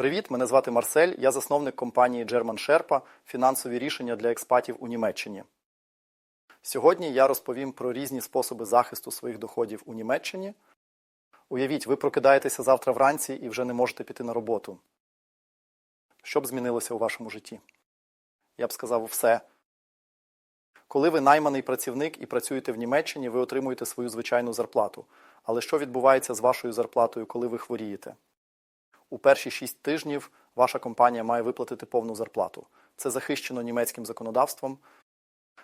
Привіт, мене звати Марсель. Я засновник компанії German Sherpa фінансові рішення для експатів у Німеччині. Сьогодні я розповім про різні способи захисту своїх доходів у Німеччині. Уявіть, ви прокидаєтеся завтра вранці і вже не можете піти на роботу. Що б змінилося у вашому житті? Я б сказав все. Коли ви найманий працівник і працюєте в Німеччині, ви отримуєте свою звичайну зарплату. Але що відбувається з вашою зарплатою, коли ви хворієте? У перші 6 тижнів ваша компанія має виплатити повну зарплату. Це захищено німецьким законодавством.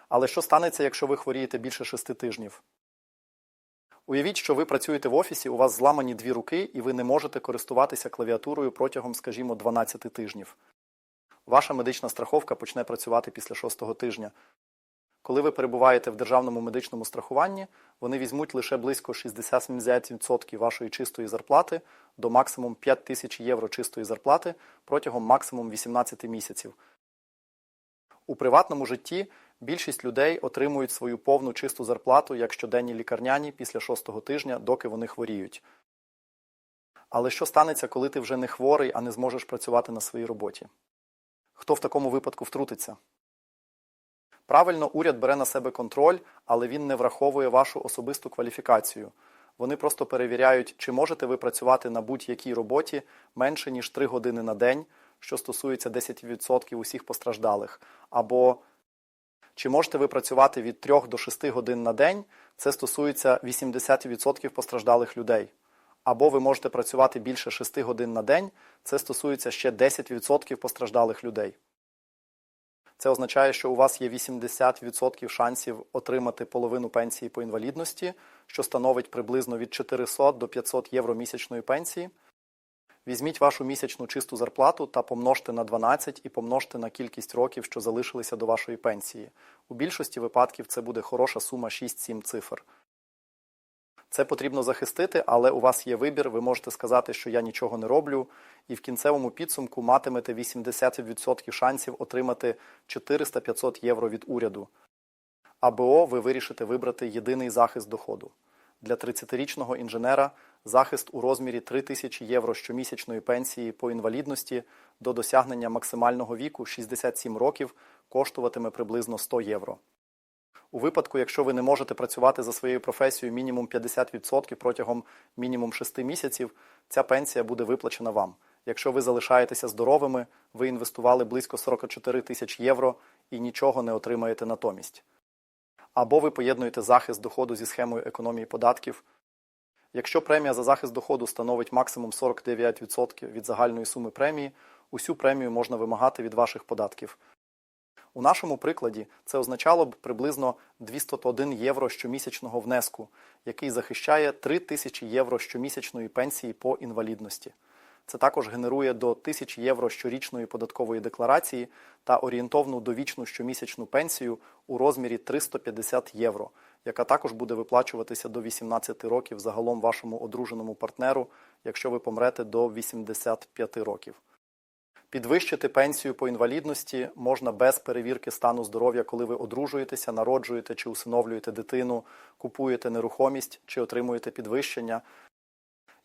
Але що станеться, якщо ви хворієте більше 6 тижнів? Уявіть, що ви працюєте в офісі, у вас зламані дві руки, і ви не можете користуватися клавіатурою протягом, скажімо, 12 тижнів. Ваша медична страховка почне працювати після 6 тижня. Коли ви перебуваєте в державному медичному страхуванні, вони візьмуть лише близько 60-70% вашої чистої зарплати до максимум 5 тисяч євро чистої зарплати протягом максимум 18 місяців. У приватному житті більшість людей отримують свою повну чисту зарплату як щоденні лікарняні після 6 тижня, доки вони хворіють. Але що станеться, коли ти вже не хворий, а не зможеш працювати на своїй роботі? Хто в такому випадку втрутиться? Правильно, уряд бере на себе контроль, але він не враховує вашу особисту кваліфікацію. Вони просто перевіряють, чи можете ви працювати на будь-якій роботі менше, ніж 3 години на день, що стосується 10% усіх постраждалих, або чи можете ви працювати від 3 до 6 годин на день, це стосується 80% постраждалих людей. Або ви можете працювати більше 6 годин на день, це стосується ще 10% постраждалих людей. Це означає, що у вас є 80% шансів отримати половину пенсії по інвалідності, що становить приблизно від 400 до 500 євро місячної пенсії. Візьміть вашу місячну чисту зарплату та помножте на 12 і помножте на кількість років, що залишилися до вашої пенсії. У більшості випадків це буде хороша сума 6-7 цифр. Це потрібно захистити, але у вас є вибір, ви можете сказати, що я нічого не роблю, і в кінцевому підсумку матимете 80% шансів отримати 400-500 євро від уряду. АБО ви вирішите вибрати єдиний захист доходу. Для 30-річного інженера захист у розмірі 3000 євро щомісячної пенсії по інвалідності до досягнення максимального віку 67 років коштуватиме приблизно 100 євро. У випадку, якщо ви не можете працювати за своєю професією мінімум 50% протягом мінімум 6 місяців, ця пенсія буде виплачена вам. Якщо ви залишаєтеся здоровими, ви інвестували близько 44 тисяч євро і нічого не отримаєте натомість. Або ви поєднуєте захист доходу зі схемою економії податків. Якщо премія за захист доходу становить максимум 49% від загальної суми премії, усю премію можна вимагати від ваших податків. У нашому прикладі це означало б приблизно 201 євро щомісячного внеску, який захищає 3 тисячі євро щомісячної пенсії по інвалідності. Це також генерує до 1000 євро щорічної податкової декларації та орієнтовну довічну щомісячну пенсію у розмірі 350 євро, яка також буде виплачуватися до 18 років загалом вашому одруженому партнеру, якщо ви помрете до 85 років. Підвищити пенсію по інвалідності можна без перевірки стану здоров'я, коли ви одружуєтеся, народжуєте чи усиновлюєте дитину, купуєте нерухомість чи отримуєте підвищення.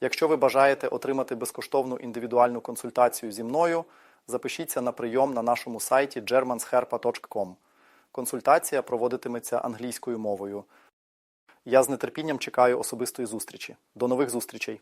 Якщо ви бажаєте отримати безкоштовну індивідуальну консультацію зі мною, запишіться на прийом на нашому сайті germansherpa.com. Консультація проводитиметься англійською мовою. Я з нетерпінням чекаю особистої зустрічі. До нових зустрічей!